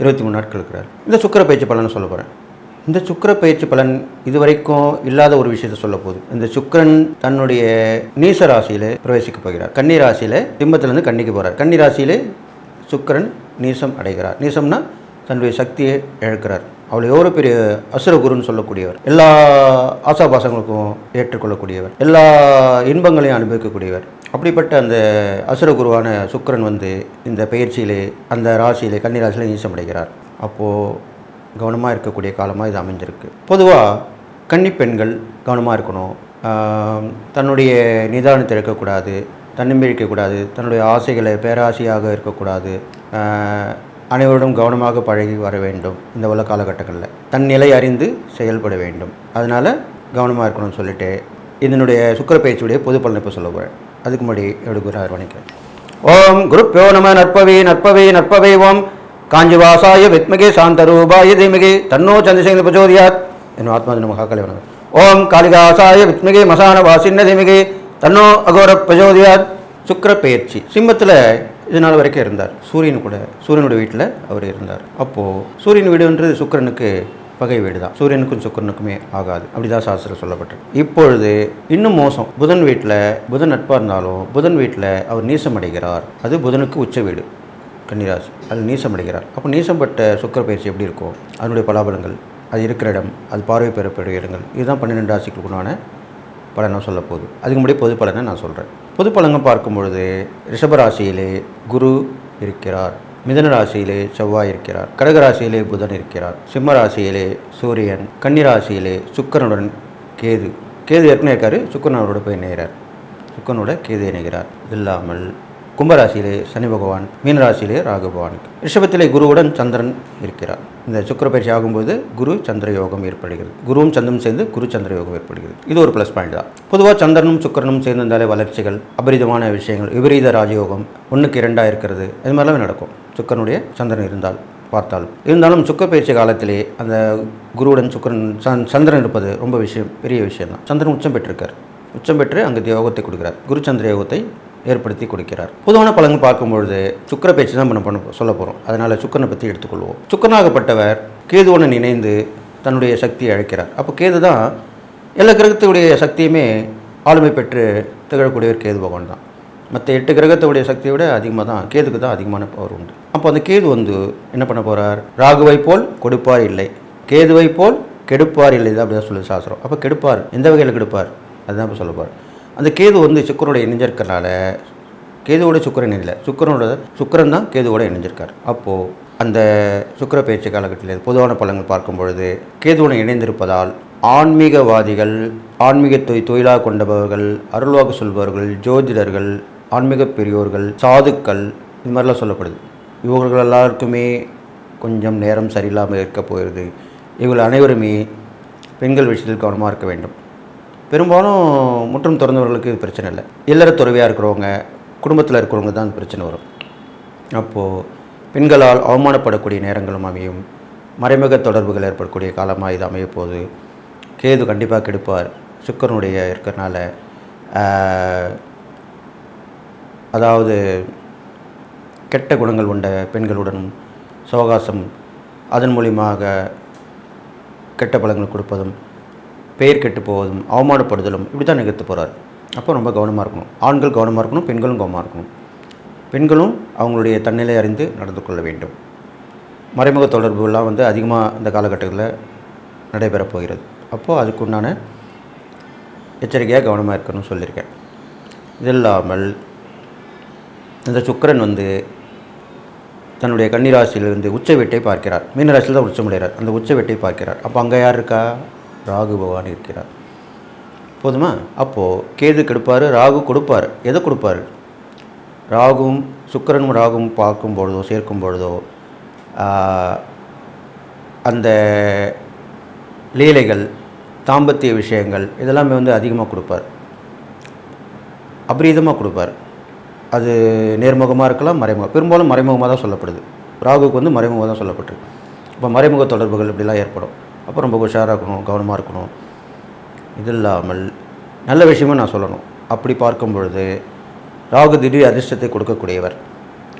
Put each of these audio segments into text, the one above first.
இருபத்தி மூணு நாட்கள் இருக்கிறார். இந்த சுக்கர பயிற்சி பலன் சொல்ல போகிறேன் இந்த சுக்கிர பயிற்சி பலன் இதுவரைக்கும் இல்லாத ஒரு விஷயத்தை சொல்ல போகுது. இந்த சுக்கிரன் தன்னுடைய நீச ராசியில் பிரவேசிக்க போகிறார். கன்னி ராசியில் பிம்பத்திலேருந்து கன்னிக்கு போகிறார் கன்னி ராசியில் சுக்கிரன் நீசம் அடைகிறார். நீசம்னா தன்னுடைய சக்தியை இழக்கிறார். அவ்வளோ எவ்வளோ பெரிய அசுரகுருன்னு சொல்லக்கூடியவர். எல்லா ஆசாபாசங்களுக்கும் ஏற்றுக்கொள்ளக்கூடியவர். எல்லா இன்பங்களையும் அனுபவிக்கக்கூடியவர். அப்படிப்பட்ட அந்த அசுரகுருவான சுக்கரன் வந்து இந்த பயிற்சியிலே அந்த ராசியிலே கன்னி ராசியிலே நீசம் அடைகிறார் அப்போது கவனமாக இருக்கக்கூடிய காலமாக இது அமைஞ்சிருக்கு. பொதுவாக கன்னி பெண்கள் கவனமாக இருக்கணும். தன்னுடைய நிதானத்தை இருக்கக்கூடாது தன்னம்பிக்கை இருக்கக்கூடாது தன்னுடைய ஆசைகளை பேராசையாக இருக்கக்கூடாது. ஆ, கவனமாக பழகி வர வேண்டும் இந்த உள்ள காலகட்டங்களில். தன் நிலை அறிந்து செயல்பட வேண்டும். அதனால் கவனமாக இருக்கணும்னு சொல்லிட்டு இதனுடைய சுக்கர பயிற்சியுடைய பொது பலனை இப்போ சொல்ல போகிறேன் அதுக்கு முன்னாடி எடுக்கிறார் வணக்கம் ஓம் குருப்பியோ நம நற்பவே நற்பவே நற்பவே ஓம். காஞ்சிவாசாய வித்மகே சாந்தரூபாய தீமகே. தன்னோ சந்திரசேகர பிரச்சோதியாத். என் ஆத்மா நம காக்கலை வணக்கம் ஓம் காளிகாசாய வித்மகே மசான வாசின்ன தீமகே. தன்னோ அகோர பிரச்சோதியாத். சுக்கிர பெயர்ச்சி. சிம்மத்தில் இது நாள் வரைக்கும் இருந்தார். சூரியன் கூட சூரியனுடைய வீட்டில் அவர் இருந்தார். அப்போது சூரியன் வீடுன்றது சுக்கரனுக்கு பகை வீடு தான் சூரியனுக்கும் சுக்கரனுக்குமே ஆகாது. அப்படிதான் சாஸ்திரம் சொல்லப்பட்டிருக்கு இப்பொழுது இன்னும் மோசம். புதன் வீட்டில் புதன் நட்பாக இருந்தாலும் புதன் வீட்டில் அவர் நீசம் அடைகிறார் அது புதனுக்கு உச்ச வீடு. கன்னிராசி. அது நீசம் அடைகிறார் அப்போ நீசம்பட்ட சுக்கிர பயிற்சி எப்படி இருக்கும்? அதனுடைய பலாபலங்கள் அது இருக்கிற இடம் அது பார்வை பெறப்படும் இடங்கள். இதுதான் பன்னிரெண்டு ராசிகளுக்குண்டான பலனை சொல்ல போகுது. அதுக்கு முன்னாடி பொது பலனை நான் சொல்கிறேன் பொது பலங்கள் பார்க்கும் பொழுது ரிஷபராசியிலே குரு இருக்கிறார். மிதன ராசியிலே செவ்வாய் இருக்கிறார். கடக ராசியிலே புதன் இருக்கிறார். சிம்ம ராசியிலே சூரியன் கன்னிராசியிலே ராசியிலே சுக்கிரனுடன் கேது. கேது ஏற்கனவே இருக்காரு சுக்கரனோட போய் இணைகிறார். சுக்கரனோட கேது இணைகிறார். இல்லாமல் கும்பராசியிலே சனி பகவான் மீனராசியிலே ராகு பகவான். ரிஷபத்திலே குருவுடன் சந்திரன் இருக்கிறார். இந்த சுக்கிர பயிற்சி ஆகும்போது குரு சந்திர யோகம் ஏற்படுகிறது. குருவும் சந்திரனும் சேர்ந்து குரு சந்திர யோகம் ஏற்படுகிறது. இது ஒரு ப்ளஸ் பாயிண்ட் தான். பொதுவாக சந்திரனும் சுக்கரனும் சேர்ந்திருந்தாலே வளர்ச்சிகள் அபரிதமான விஷயங்கள் விபரீத ராஜயோகம் ஒன்றுக்கு இரண்டாக இருக்கிறது. இது மாதிரிலாம் நடக்கும். சுக்கரனுடைய சந்திரன் இருந்தால் பார்த்தாலும் இருந்தாலும் சுக்க பயிற்சி காலத்திலே அந்த குருவுடன் சுக்கரன் சந் சந்திரன் இருப்பது ரொம்ப விஷயம் பெரிய விஷயம் தான் சந்திரன் உச்சம் பெற்றிருக்கார். உச்சம் பெற்று அங்கே யோகத்தை கொடுக்கிறார். குரு சந்திர யோகத்தை ஏற்படுத்தி கொடுக்கிறார். பொதுவான பலன்கள் பார்க்கும்பொழுது சுக்கிர பேச்சு தான் நம்ம பண்ண சொல்ல போகிறோம் அதனால் சுக்கரனை பற்றி எடுத்துக்கொள்வோம். சுக்கரனாகப்பட்டவர் கேதுவுடன் இணைந்து தன்னுடைய சக்தியை அழைக்கிறார். அப்போ கேது தான் எல்லா கிரகத்துடைய சக்தியுமே ஆளுமை பெற்று திகழக்கூடியவர் கேது பகவான் தான். மற்ற எட்டு கிரகத்துடைய சக்தியை விட அதிகமாக தான் கேதுக்கு தான் அதிகமான பவர் உண்டு. அப்போ அந்த கேது வந்து என்ன பண்ண போகிறார் ராகுவை போல் கொடுப்பார் இல்லை. கேதுவை போல் கெடுப்பார் இல்லை அப்படி தான் சொல்லுது சாஸ்திரம். அப்போ கெடுப்பார். எந்த வகையில் கெடுப்பார்? அதுதான் இப்போ சொல்ல போகிறார் அந்த கேது வந்து சுக்கரோட இணைஞ்சிருக்கனால கேதுவோட சுக்கரன் இல்லை சுக்கரனோட சுக்கரன் தான் கேதுவோட இணைஞ்சிருக்கார். அப்போது அந்த சுக்கிர பயிற்சி காலகட்டத்தில் பொதுவான பலன்கள் பார்க்கும் பொழுது கேதுவுடன் இணைந்திருப்பதால் ஆன்மீகவாதிகள் ஆன்மீகத்தை தொழிலாக கொண்டவர்கள் அருள்வாக்கு சொல்பவர்கள் ஜோதிடர்கள் ஆன்மீக பெரியோர்கள் சாதுக்கள் இது மாதிரிலாம் சொல்லப்படுது. இவர்கள் எல்லாருக்குமே கொஞ்சம் நேரம் சரியில்லாமல் இருக்க போயிடுது இவர்கள் அனைவருமே பெண்கள் விஷயத்தில் கவனமாக இருக்க வேண்டும். பெரும்பாலும் முற்றும் திறந்தவர்களுக்கு இது பிரச்சனை இல்லை. இல்லற துறவியாக இருக்கிறவங்க குடும்பத்தில் இருக்கிறவங்க தான் பிரச்சனை வரும். அப்போது பெண்களால் அவமானப்படக்கூடிய நேரங்களும் அமையும். மறைமுக தொடர்புகள் ஏற்படக்கூடிய காலமாக இது அமைய போகுது. கேது கண்டிப்பாக கெடுப்பார். சுக்கரனுடைய இருக்கிறனால அதாவது கெட்ட குணங்கள் கொண்ட பெண்களுடனும் சவகாசம் அதன் மூலியமாக கெட்ட பழங்கள் கொடுப்பதும் பெயர் கெட்டு போவதும் அவமானப்படுதலும் இப்படி தான் நிகழ்த்து போகிறார் அப்போ ரொம்ப கவனமாக இருக்கணும். ஆண்கள் கவனமாக இருக்கணும் பெண்களும் கவனமாக இருக்கணும். பெண்களும் அவங்களுடைய தன்னிலை அறிந்து நடந்து கொள்ள வேண்டும். மறைமுக தொடர்புலாம் வந்து அதிகமாக இந்த காலகட்டத்தில் நடைபெறப் போகிறது. அப்போது அதுக்குண்டான எச்சரிக்கையாக கவனமாக இருக்கணும்னு சொல்லியிருக்கேன். இது இல்லாமல் இந்த சுக்கரன் வந்து தன்னுடைய கன்னிராசியிலிருந்து உச்ச வீட்டை பார்க்கிறார். மீனராசியில் தான் உச்சமடைகிறார். அந்த உச்ச வீட்டை பார்க்கிறார். அப்போ அங்கே யார் இருக்கா? ராகு பகவான் இருக்கிறார். போதுமா? அப்போது கேது கெடுப்பார் ராகு கொடுப்பார். எதை கொடுப்பார்? ராகும் சுக்கிரனும் ராகும் பார்க்கும் பொழுதோ சேர்க்கும் பொழுதோ அந்த லீலைகள் தாம்பத்திய விஷயங்கள் இதெல்லாமே வந்து அதிகமாக கொடுப்பார். அபரீதமாக கொடுப்பார். அது நேர்முகமாக இருக்கலாம் மறைமுகம் பெரும்பாலும் மறைமுகமாக தான் சொல்லப்படுது. ராகுவுக்கு வந்து மறைமுகமாக தான் சொல்லப்பட்டிருக்கு. இப்போ மறைமுக தொடர்புகள் இப்படிலாம் ஏற்படும். அப்போ ரொம்ப உஷாராக இருக்கணும் கவனமாக இருக்கணும். இது இல்லாமல் நல்ல விஷயமும் நான் சொல்லணும். அப்படி பார்க்கும் பொழுது ராகு திடீர் அதிர்ஷ்டத்தை கொடுக்கக்கூடியவர்.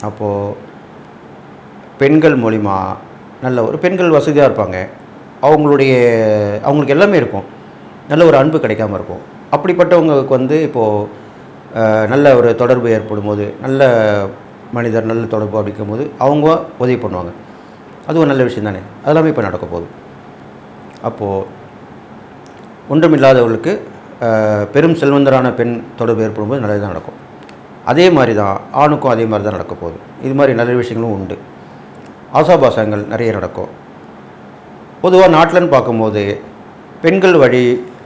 அப்போது பெண்கள் மூலிமா நல்ல ஒரு பெண்கள் வசதியாக இருப்பாங்க. அவங்களுடைய அவங்களுக்கு எல்லாமே இருக்கும். நல்ல ஒரு அன்பு கிடைக்காம இருக்கும். அப்படிப்பட்டவங்களுக்கு வந்து இப்போது நல்ல ஒரு தொடர்பு ஏற்படும் போது நல்ல மனிதர் நல்ல தொடர்பு அப்படிக்கும் போது அவங்க உதவி பண்ணுவாங்க. அது ஒரு நல்ல விஷயம் தானே? அதெல்லாமே இப்போ நடக்க போகுது. அப்போது ஒன்றுமில்லாதவர்களுக்கு பெரும் செல்வந்தரான பெண் தொடர்பு ஏற்படும்போது நல்லது தான் நடக்கும். அதே மாதிரி தான் ஆணுக்கும் அதே மாதிரி தான் நடக்க போகுது. இது மாதிரி நல்ல விஷயங்களும் உண்டு. ஆசாபாசங்கள் நிறைய நடக்கும். பொதுவாக நாட்டிலன்னு பார்க்கும்போது பெண்கள் வழி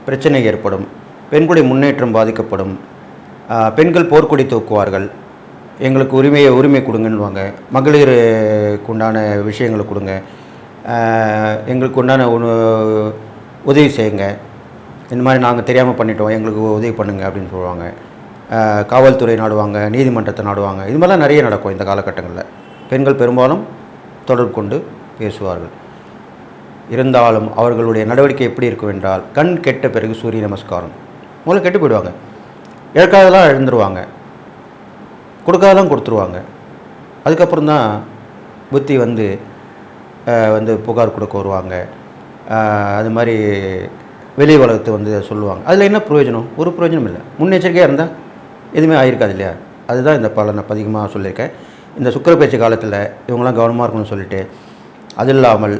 பிரச்சனை ஏற்படும் பெண்களுடைய முன்னேற்றம் பாதிக்கப்படும் பெண்கள் போர்க்கொடி தூக்குவார்கள். எங்களுக்கு உரிமையை உரிமை கொடுங்கன்னுவாங்க. மகளிருக்கு உண்டான விஷயங்களை கொடுங்க. எங்களுக்கு உண்டான உதவி செய்யுங்க. இந்த மாதிரி நாங்கள் தெரியாமல் பண்ணிட்டோம். எங்களுக்கு உதவி பண்ணுங்கள் அப்படின்னு சொல்லுவாங்க. காவல்துறை நாடுவாங்க நீதிமன்றத்தை நாடுவாங்க. இது மாதிரிலாம் நிறைய நடக்கும் இந்த காலகட்டங்களில். பெண்கள் பெரும்பாலும் தொடர்பு கொண்டு பேசுவார்கள். இருந்தாலும் அவர்களுடைய நடவடிக்கை எப்படி இருக்கும் என்றால் கண் கெட்ட பிறகு சூரிய நமஸ்காரம். முதல்ல கெட்டு போயிடுவாங்க. இழக்காதெல்லாம் இழந்துருவாங்க. கொடுக்காதெல்லாம் கொடுத்துருவாங்க. அதுக்கப்புறம் தான் புத்தி வந்து வந்து புகார் கொடுக்க வருவாங்க. அது மாதிரி வெளி உலகத்தை வந்து சொல்லுவாங்க. அதில் என்ன பிரயோஜனம்? ஒரு பிரயோஜனம் இல்லை. முன்னெச்சரிக்கையாக இருந்தால் எதுவுமே ஆயிருக்காது இல்லையா? அதுதான் இந்த பலனை அதிகமாக சொல்லியிருக்கேன். இந்த சுக்கர பேச்சு காலத்தில் இவங்களாம் கவனமாக இருக்கணும்னு சொல்லிட்டு அது இல்லாமல்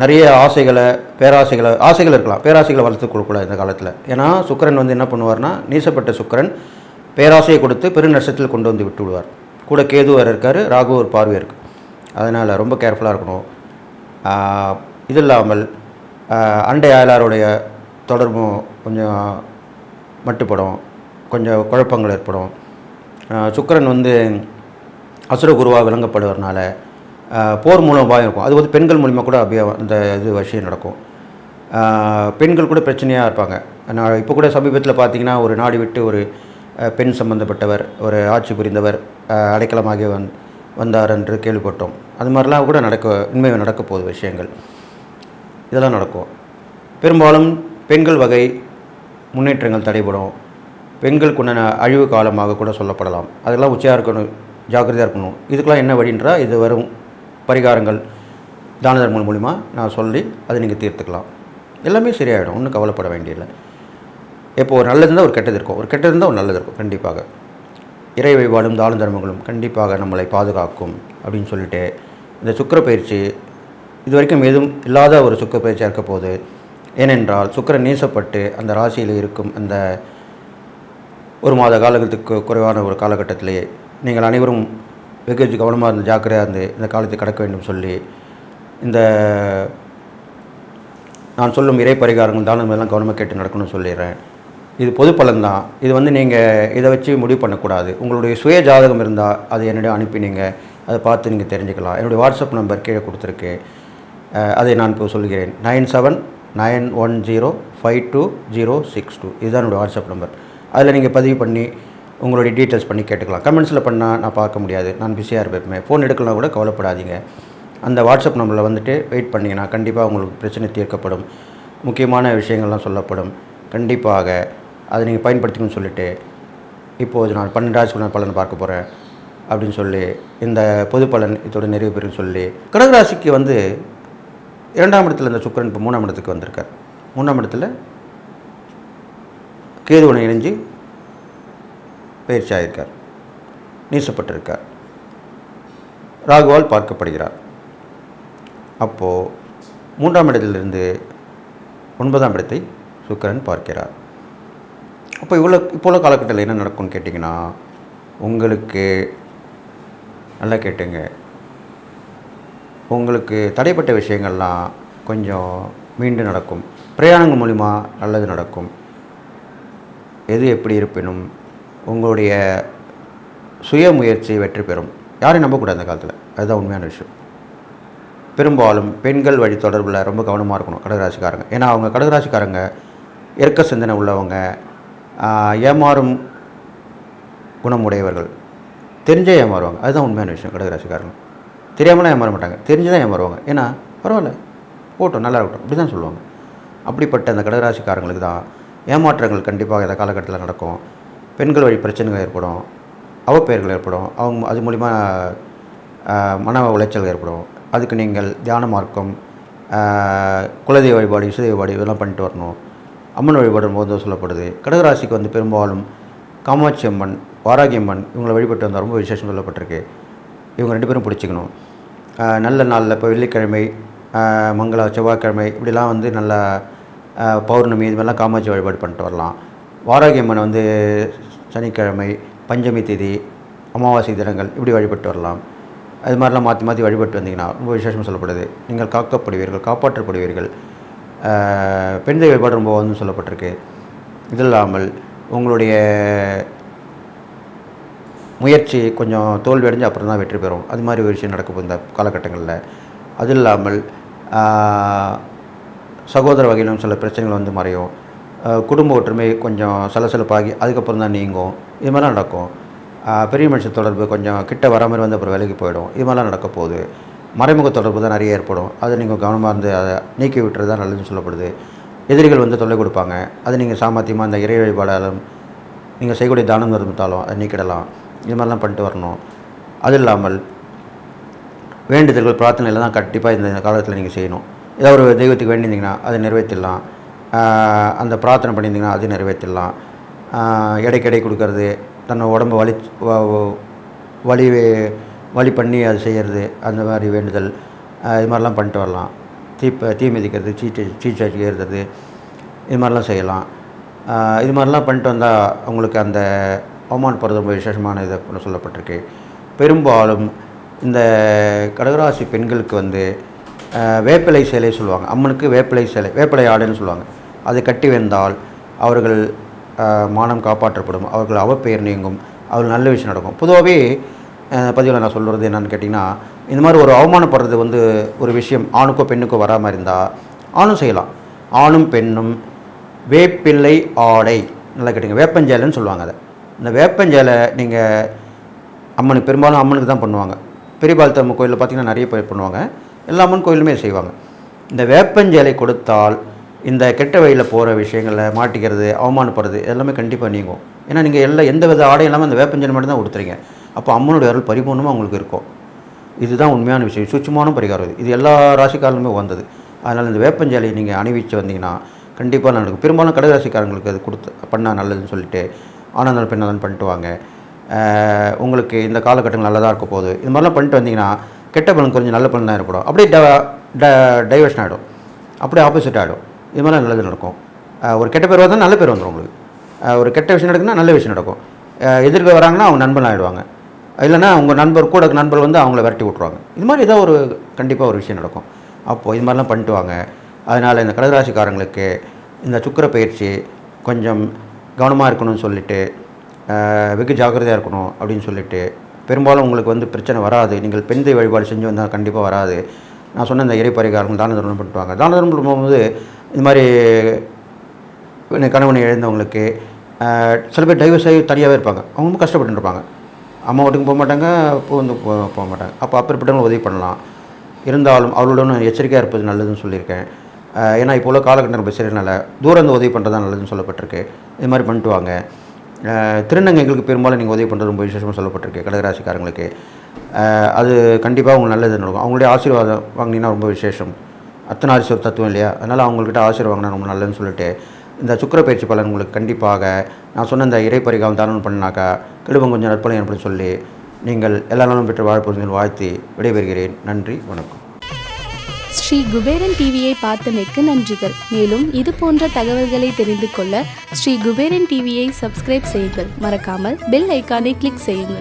நிறைய ஆசைகளை பேராசைகளை ஆசைகள் இருக்கலாம். பேராசைகளை வளர்த்து கொடுக்கக்கூடாது இந்த காலத்தில். ஏன்னா சுக்கிரன் வந்து என்ன பண்ணுவார்னா நீசப்பட்ட சுக்கிரன் பேராசையை கொடுத்து பெரு நஷ்டத்தில் கொண்டு வந்து விட்டு விடுவார். கூட கேது வேறு இருக்கார் ராகு ஒரு பார்வை இருக்குது அதனால் ரொம்ப கேர்ஃபுல்லாக இருக்கணும். இது இல்லாமல் அண்டை அயலாருடைய தொடர்பும் கொஞ்சம் மட்டுப்படும். கொஞ்சம் குழப்பங்கள் ஏற்படும். சுக்கரன் சுக்கிரன் வந்து அசுர குருவாக விளங்கப்படுவதனால போர் போர் மூலமாக இருக்கும். அது வந்து பெண்கள் மூலிமா கூட அப்படியே அந்த இது விஷயம் நடக்கும். பெண்கள் கூட பிரச்சனையாக இருப்பாங்க. நான் இப்போ கூட சமீபத்தில் பார்த்தீங்கன்னா ஒரு நாடு விட்டு ஒரு பெண் சம்பந்தப்பட்டவர் ஒரு ஆட்சி புரிந்தவர் அடைக்கலமாகி வந் வந்தார் என்று கேள்விப்பட்டோம். அது மாதிரிலாம் கூட நடக்க உண்மை நடக்க போகுது விஷயங்கள். இதெல்லாம் நடக்கும். பெரும்பாலும் பெண்கள் வகை முன்னேற்றங்கள் தடைபடும். பெண்களுக்குண்டான அழிவு காலமாக கூட சொல்லப்படலாம். அதெல்லாம் உச்சியாக இருக்கணும் ஜாக்கிரதையாக இருக்கணும். இதுக்கெல்லாம் என்ன வழின்றா இது வரும் பரிகாரங்கள் தான தர்மங்கள் மூலிமா நான் சொல்லி அதை நீங்கள் தீர்த்துக்கலாம். எல்லாமே சரியாயிடும். ஒன்றும் கவலைப்பட வேண்டியதில்லை. இப்போ ஒரு நல்லது இருந்தால் ஒரு கெட்டது இருக்கும். ஒரு கெட்டது இருந்தால் ஒரு நல்லது இருக்கும். கண்டிப்பாக. இறை வழிபாடும் தான தர்மங்களும் கண்டிப்பாக நம்மளை பாதுகாக்கும் அப்படின்னு சொல்லிட்டு இந்த சுக்கிர பயிற்சி இது வரைக்கும் எதுவும் இல்லாத ஒரு சுக்கிர பயிற்சியாக இருக்க போது ஏனென்றால் சுக்கிரன் நீசப்பட்டு அந்த ராசியில் இருக்கும் அந்த ஒரு மாத காலத்துக்கு குறைவான ஒரு காலகட்டத்திலேயே நீங்கள் அனைவரும் வெகு கவனமாக இருந்து ஜாக்கிரதையாக இருந்து இந்த காலத்தை கடக்க வேண்டும் சொல்லி இந்த நான் சொல்லும் இறை பரிகாரங்கள் தானம் எல்லாம் கவனமாக கேட்டு நடக்கணும்னு சொல்லிடுறேன். இது பொது பலன்தான் இது வந்து நீங்கள் இதை வச்சு முடிவு பண்ணக்கூடாது. உங்களுடைய சுய ஜாதகம் இருந்தால் அதை என்னிடம் அனுப்பி நீங்கள் அதை பார்த்து நீங்கள் தெரிஞ்சுக்கலாம். என்னுடைய வாட்ஸ்அப் நம்பர் கீழே கொடுத்துருக்கு. அதை நான் இப்போ சொல்கிறேன். Nine seven nine one zero five two zero six two. இதுதான் என்னுடைய வாட்ஸ்அப் நம்பர். அதில் நீங்கள் பதிவு பண்ணி உங்களுடைய டீட்டெயில்ஸ் பண்ணி கேட்டுக்கலாம். கமெண்ட்ஸில் பண்ணால் நான் பார்க்க முடியாது. நான் பிஸியாக இருப்பேன். ஃபோன் எடுக்கலாம் கூட கவலைப்படாதீங்க. அந்த வாட்ஸ்அப் நம்பரில் வந்துட்டு வெயிட் பண்ணிங்கன்னா கண்டிப்பாக உங்களுக்கு பிரச்சனை தீர்க்கப்படும். முக்கியமான விஷயங்கள்லாம் சொல்லப்படும். கண்டிப்பாக அதை நீங்கள் பயன்படுத்திக்கணும்னு சொல்லிட்டு இப்போது நான் பன்னெண்டு ராசிக்குள்ள பலன் பார்க்க போகிறேன் அப்படின்னு சொல்லி இந்த பொது பலன் இதோட நிறைவு பெறும் சொல்லி கடகராசிக்கு வந்து இரண்டாம் இடத்துல இந்த சுக்கரன் இப்போ மூணாம் இடத்துக்கு வந்திருக்கார். மூணாம் இடத்துல கேதுவனை இணைஞ்சு பயிற்சி ஆகியிருக்கார் நீசப்பட்டிருக்கார். ராகுவால் பார்க்கப்படுகிறார். அப்போது மூன்றாம் இடத்திலிருந்து ஒன்பதாம் இடத்தை சுக்கரன் பார்க்கிறார். அப்போ இவ்வளோ இப்போ உள்ள காலகட்டத்தில் என்ன நடக்கும்னு கேட்டிங்கன்னா உங்களுக்கு நல்லா கேட்டுங்க. உங்களுக்கு தடைப்பட்ட விஷயங்கள்லாம் கொஞ்சம் மீண்டும் நடக்கும். பிரயாணங்கள் மூலிமா நல்லது நடக்கும். எது எப்படி இருப்பினும் உங்களுடைய சுய முயற்சி வெற்றி பெறும். யாரையும் நம்பக்கூடாது அந்த காலத்தில். அதுதான் உண்மையான விஷயம். பெரும்பாலும் பெண்கள் வழி தொடர்பில் ரொம்ப கவனமாக இருக்கணும் கடகராசிக்காரங்க. ஏன்னா அவங்க கடகராசிக்காரங்க இறக்க சிந்தனை உள்ளவங்க ஏமாறும் குணமுடையவர்கள். தெரிஞ்சே ஏமாறுவாங்க. அதுதான் உண்மையான விஷயம் கடகராசிக்காரங்க. தெரியாமலாம் ஏமாற மாட்டாங்க. தெரிஞ்சு தான் ஏமாறுவாங்க. ஏன்னா பரவாயில்ல. போட்டோம் நல்லா இருக்கட்டும். இப்படி தான் சொல்லுவாங்க. அப்படிப்பட்ட அந்த கடகராசிக்காரங்களுக்கு தான் ஏமாற்றங்கள் கண்டிப்பாக இந்த காலகட்டத்தில் நடக்கும். பெண்கள் வழி பிரச்சனைகள் ஏற்படும் அவப்பெயர்கள் ஏற்படும் அவங்க அது மூலிமா மன உளைச்சல் ஏற்படும். அதுக்கு நீங்கள் தியான மார்க்கம் குலதெய்வ வழிபாடு இசை வழிபாடு இதெல்லாம் பண்ணிட்டு வரணும். அம்மன் வழிபாடும் போது சொல்லப்படுது. கடகராசிக்கு வந்து பெரும்பாலும் காமாட்சி அம்மன் வாராகி அம்மன் இவங்களை வழிபட்டு வந்தால் ரொம்ப விசேஷம் சொல்லப்பட்டிருக்கு. இவங்க ரெண்டு பேரும் பிடிச்சிக்கணும். நல்ல நாளில் இப்போ வெள்ளிக்கிழமை மங்கள செவ்வாய்க்கிழமை இப்படிலாம் வந்து நல்ல பௌர்ணமி இது மாதிரிலாம் காமாட்சி வழிபாடு பண்ணிட்டு வரலாம். வாராகி அம்மன் வந்து சனிக்கிழமை பஞ்சமி தேதி அமாவாசை தினங்கள் இப்படி வழிபட்டு வரலாம். அது மாதிரிலாம் மாற்றி மாற்றி வழிபட்டு வந்தீங்கன்னா ரொம்ப விசேஷம் சொல்லப்படுது. நீங்கள் காக்கப்படுவீர்கள் காப்பாற்றப்படுவீர்கள். ஆஹ், பெண் தெய்வ வழிபாடு ரொம்ப வந்து சொல்லப்பட்டிருக்கு. இது இல்லாமல் உங்களுடைய முயற்சி கொஞ்சம் தோல்வி அடைஞ்சு அப்புறம் தான் வெற்றி பெறும். அது மாதிரி ஒரு விஷயம் நடக்கும் இந்த காலகட்டங்களில். அது இல்லாமல் சகோதர வகையிலும் சில பிரச்சனைகள் வந்து மறையும். குடும்ப ஒற்றுமை கொஞ்சம் சலசலப்பாகி அதுக்கப்புறம் தான் நீங்கும். இது மாதிரிலாம் நடக்கும். பெரிய மனுஷன் தொடர்பு கொஞ்சம் கிட்ட வர மாதிரி வந்து அப்புறம் வேலைக்கு போயிடும். இது மாதிரிலாம் நடக்க போகுது. மறைமுக தொடர்பு தான் நிறைய ஏற்படும். அதை நீங்கள் கவனமாக இருந்து அதை நீக்கி விட்டுறது தான் நல்லதுன்னு சொல்லப்படுது. எதிரிகள் வந்து தொல்லை கொடுப்பாங்க. அதை நீங்கள் சாமர்த்தியமாக அந்த இறை வழிபாடாலும் நீங்கள் செய்யக்கூடிய தானம் நிறுத்தாலும் அதை நீக்கிடலாம். இது மாதிரிலாம் பண்ணிட்டு வரணும். அது இல்லாமல் வேண்டுதல்கள் பிரார்த்தனையில் தான் கண்டிப்பாக இந்த காலத்தில் நீங்கள் செய்யணும். ஏதாவது ஒரு தெய்வத்துக்கு வேண்டியிருந்தீங்கன்னா அதை நிறைவேற்றிடலாம். அந்த பிரார்த்தனை பண்ணியிருந்தீங்கன்னா அது நிறைவேற்றிடலாம். எடைக்கெடை கொடுக்கறது தன்னை உடம்பு வலி வலி வழி பண்ணி அது செய்கிறது அந்த மாதிரி வேண்டுதல் இது மாதிரிலாம் பண்ணிட்டு வரலாம். தீ தீ மிதிக்கிறது சீட்டு சீச்சாச்சி ஏறுறது இது மாதிரிலாம் செய்யலாம். இது மாதிரிலாம் பண்ணிட்டு வந்தால் உங்களுக்கு அந்த அவமானப்படுறது ரொம்ப விசேஷமான இதை ஒன்று சொல்லப்பட்டிருக்கு. பெரும்பாலும் இந்த கடகராசி பெண்களுக்கு வந்து வேப்பிலை சேலை சொல்லுவாங்க. அம்மனுக்கு வேப்பிலை சேலை வேப்பிலை ஆடைன்னு சொல்லுவாங்க. அதை கட்டி வந்தால் அவர்கள் மானம் காப்பாற்றப்படும். அவர்கள் அவப்பெயர் நீங்கும். அவர்கள் நல்ல விஷயம் நடக்கும். பொதுவாகவே பதிவில் நான் சொல்கிறது என்னென்னு கேட்டிங்கன்னா இந்த மாதிரி ஒரு அவமானப்படுறது வந்து ஒரு விஷயம் ஆணுக்கோ பெண்ணுக்கோ வராமல் இருந்தால் ஆணும் செய்யலாம். ஆணும் பெண்ணும் வேப்பிள்ளை ஆடை. நல்லா கேட்டுங்க. வேப்பஞ்சேலைன்னு சொல்லுவாங்க அதை. இந்த வேப்பஞ்சேலை நீங்கள் அம்மனுக்கு பெரும்பாலும் அம்மனுக்கு தான் பண்ணுவாங்க. பெரியபாலத்தம்மன் கோயிலில் பார்த்தீங்கன்னா நிறைய பேர் பண்ணுவாங்க. எல்லா அம்மன் கோயிலுமே செய்வாங்க. இந்த வேப்பஞ்சேலை கொடுத்தால் இந்த கெட்ட வழியில் போகிற விஷயங்களில் மாட்டிக்கிறது அவமானப்படுறது எல்லாமே கண்டிப்பாக நீங்கும். ஏன்னா நீங்கள் எல்லாம் எந்த வித ஆடையும் இல்லாமல் அந்த வேப்பஞ்சேலை மட்டும் தான் கொடுத்துறீங்க அப்போ அம்மனுடைய அருள் பரிபூர்ணமாக உங்களுக்கு இருக்கும். இதுதான் உண்மையான விஷயம். சுச்சமான பரிகாரம் இது. இது எல்லா ராசிக்காரங்களுமே வந்தது அதனால் இந்த வேப்பஞ்சாலையை நீங்கள் அணிவிச்சு வந்தீங்கன்னா கண்டிப்பாக நடக்கும் பெரும்பாலும் கடகராசிக்காரங்களுக்கு அது கொடுத்து பண்ணால் நல்லதுன்னு சொல்லிட்டு ஆனந்தாலும் பெண்ணாலும் பண்ணிட்டு வாங்க. உங்களுக்கு இந்த காலகட்டங்கள் நல்லதாக இருக்க போகுது. இது மாதிரிலாம் பண்ணிட்டு வந்தீங்கன்னா கெட்ட பலன் கொஞ்சம் நல்ல பலன் தான் ஏற்படும். அப்படியே ட ட டைவர்ஷன் ஆகிடும் அப்படியே ஆப்போசிட் ஆகிடும் இது மாதிரிலாம் நல்லது நடக்கும். ஒரு கெட்ட பேர் வந்தால் நல்ல பேர் வந்துடும் உங்களுக்கு. ஒரு கெட்ட விஷயம் நடக்குன்னா நல்ல விஷயம் நடக்கும். எதிர்க்க வராங்கன்னா அவங்க நண்பன் ஆகிடுவாங்க இல்லைன்னா உங்கள் நண்பர் கூட இருக்க நண்பர் வந்து அவங்கள விரட்டி விட்ருவாங்க இது மாதிரி ஏதோ ஒரு கண்டிப்பாக ஒரு விஷயம் நடக்கும். அப்போது இது மாதிரிலாம் பண்ணிட்டு வாங்க. அதனால் இந்த கடகராசிக்காரங்களுக்கு இந்த சுக்கிர பயிற்சி கொஞ்சம் கவனமாக இருக்கணும்னு சொல்லிட்டு வெகு ஜாக்கிரதையாக இருக்கணும் அப்படின்னு சொல்லிட்டு பெரும்பாலும் உங்களுக்கு வந்து பிரச்சனை வராது. நீங்கள் பெண் தெய்வ வழிபாடு செஞ்சு வந்தால் கண்டிப்பாக வராது. நான் சொன்ன இந்த இறை பரிகாரம் தான தர்மம் பண்ணிட்டு வாங்க. தான தர்மம் பண்ணும்போது இது மாதிரி கணவனை இழந்தவங்களுக்கு சில பேர் டைவர்ஸ் ஆகி தனியாகவே இருப்பாங்க. அவங்க ரொம்ப கஷ்டப்பட்டு இருப்பாங்க. அம்மா வீட்டுக்கு போக மாட்டாங்க அப்போ வந்து போக மாட்டாங்க. அப்போ அப்பேற்பட்டவங்க உதவி பண்ணலாம். இருந்தாலும் அவர்களுடன் எச்சரிக்கையாக இருப்பது நல்லதுன்னு சொல்லியிருக்கேன். ஏன்னா இப்போ உள்ள காலகட்டம் ரொம்ப சரியில்லை தூரம் வந்து உதவி பண்ணுறது தான் நல்லதுன்னு சொல்லப்பட்டிருக்கு. இது மாதிரி பண்ணிட்டு வாங்க திருநங்கைகளுக்கு பெரும்பாலும் நீங்கள் உதவி பண்ணுறது ரொம்ப விசேஷமாக சொல்லப்பட்டிருக்கு கடகராசிக்காரங்களுக்கு. அது கண்டிப்பாக உங்களுக்கு நல்லது நடக்கும் அவங்களுடைய ஆசீர்வாதம் வாங்கினீங்கன்னா ரொம்ப விசேஷம். அர்த்தநாரீஸ்வரர் தத்துவம் இல்லையா? அதனால் அவங்கக்கிட்ட ஆசீர்வாதம் வாங்கினா ரொம்ப நல்லதுன்னு சொல்லிட்டு இந்த சுக்கிர பயிற்சி பலன் உங்களுக்கு கண்டிப்பாக நான் சொன்ன இந்த இறை பரிகாரம் தானம் பண்ணாக்கா கெடுபம் கொஞ்சம் நற்பலன் ஏற்படும் சொல்லி நீங்கள் எல்லா நாளும் பெற்று வாழ்ப்பொருள் வாழ்த்தி விடைபெறுகிறேன். நன்றி வணக்கம். ஸ்ரீ குபேரன் டிவியை பார்த்தமைக்கு நன்றிகள். மேலும் இது போன்ற தகவல்களை தெரிந்து கொள்ள ஸ்ரீ குபேரன் டிவியை சப்ஸ்கிரைப் செய்யுங்கள். மறக்காமல் பெல் ஐக்கானை கிளிக் செய்யுங்கள்.